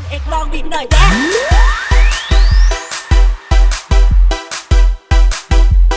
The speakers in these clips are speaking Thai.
งเอกลองบิดหน่อยแด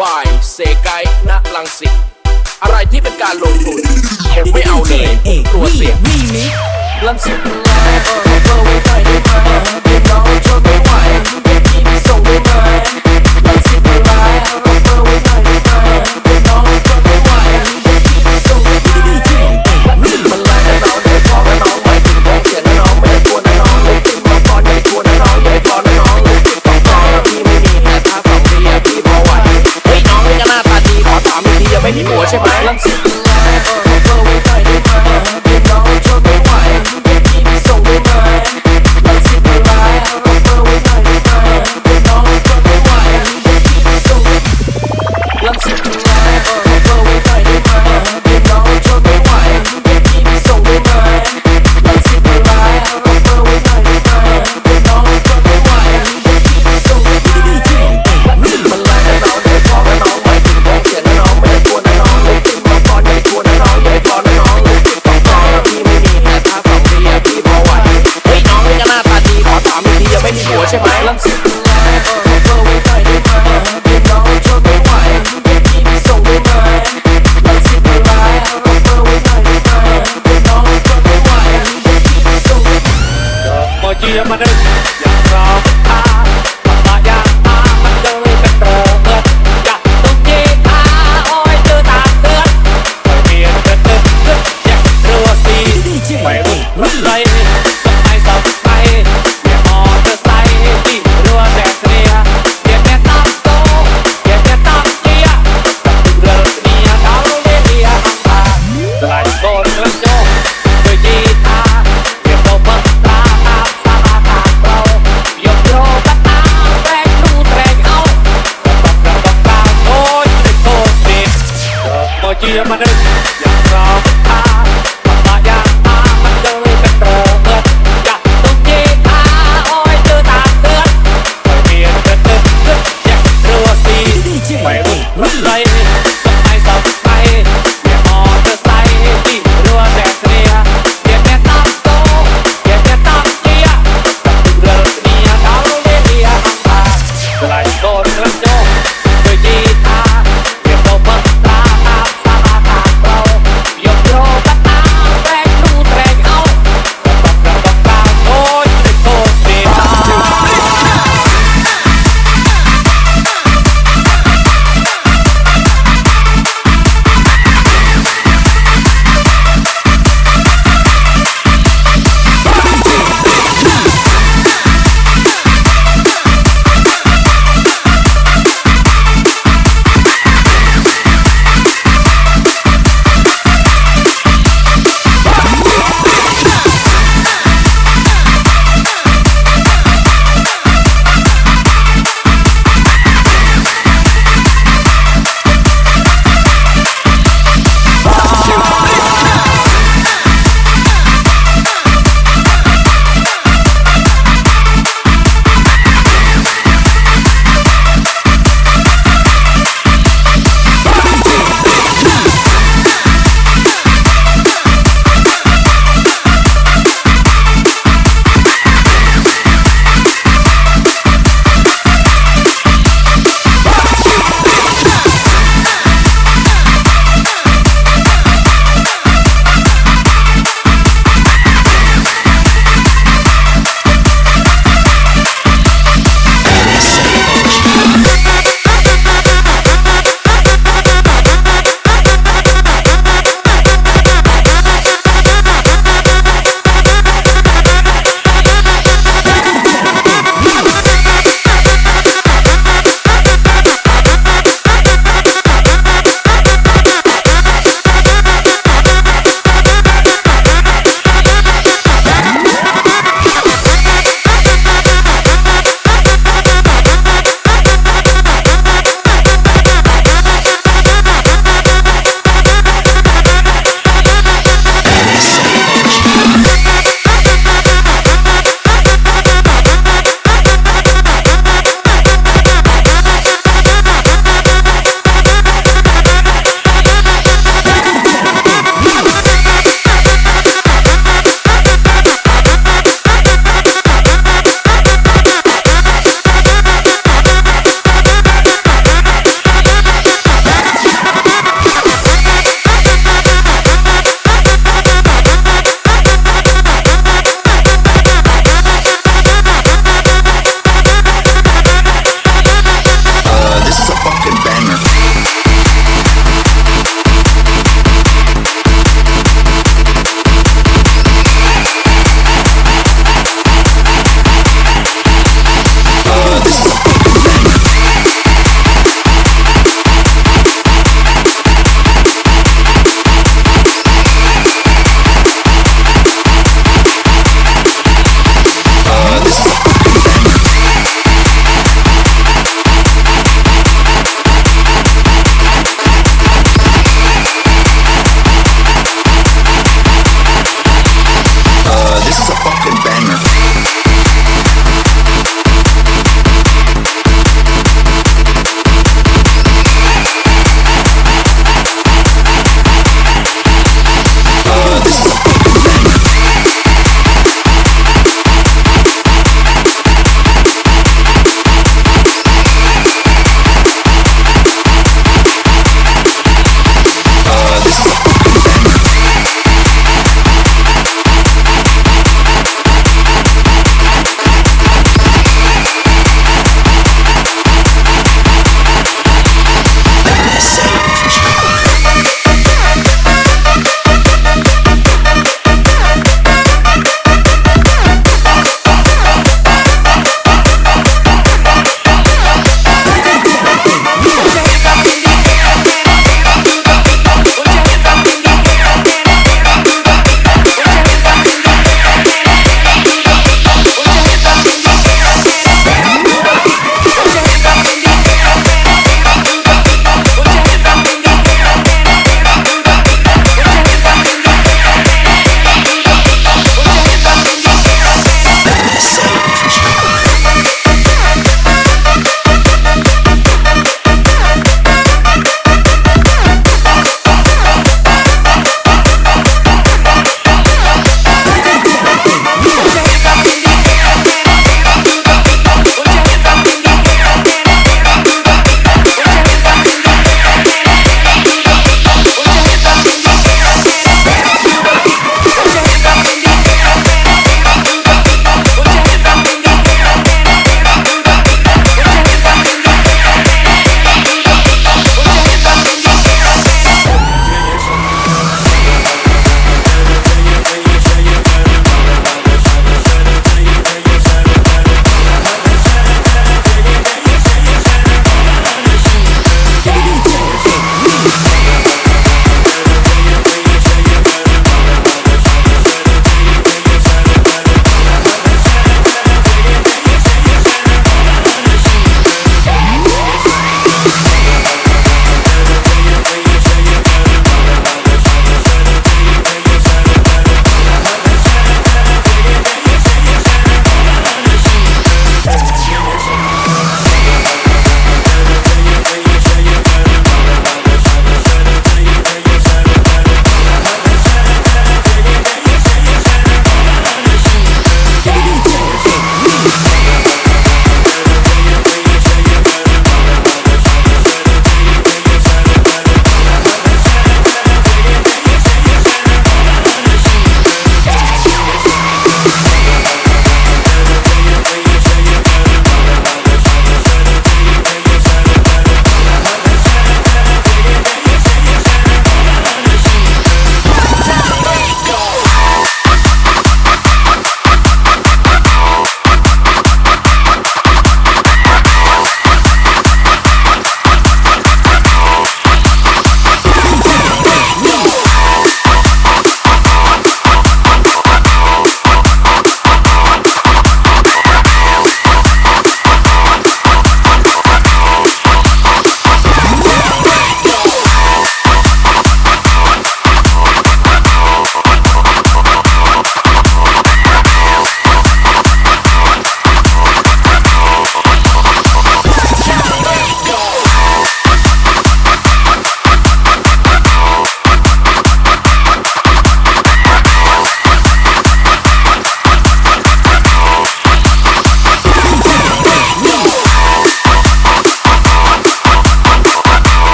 บายเซไกณลังสิตอะไรที่เป็นการลงทุนผมไม่เอาเลยตัวเสียงมีมิลังสิตลาเออเบอร์ไว้เจได้ไหมน้องทนไม่ไหวไม่มีส่งได้ไหม Yeah, my name.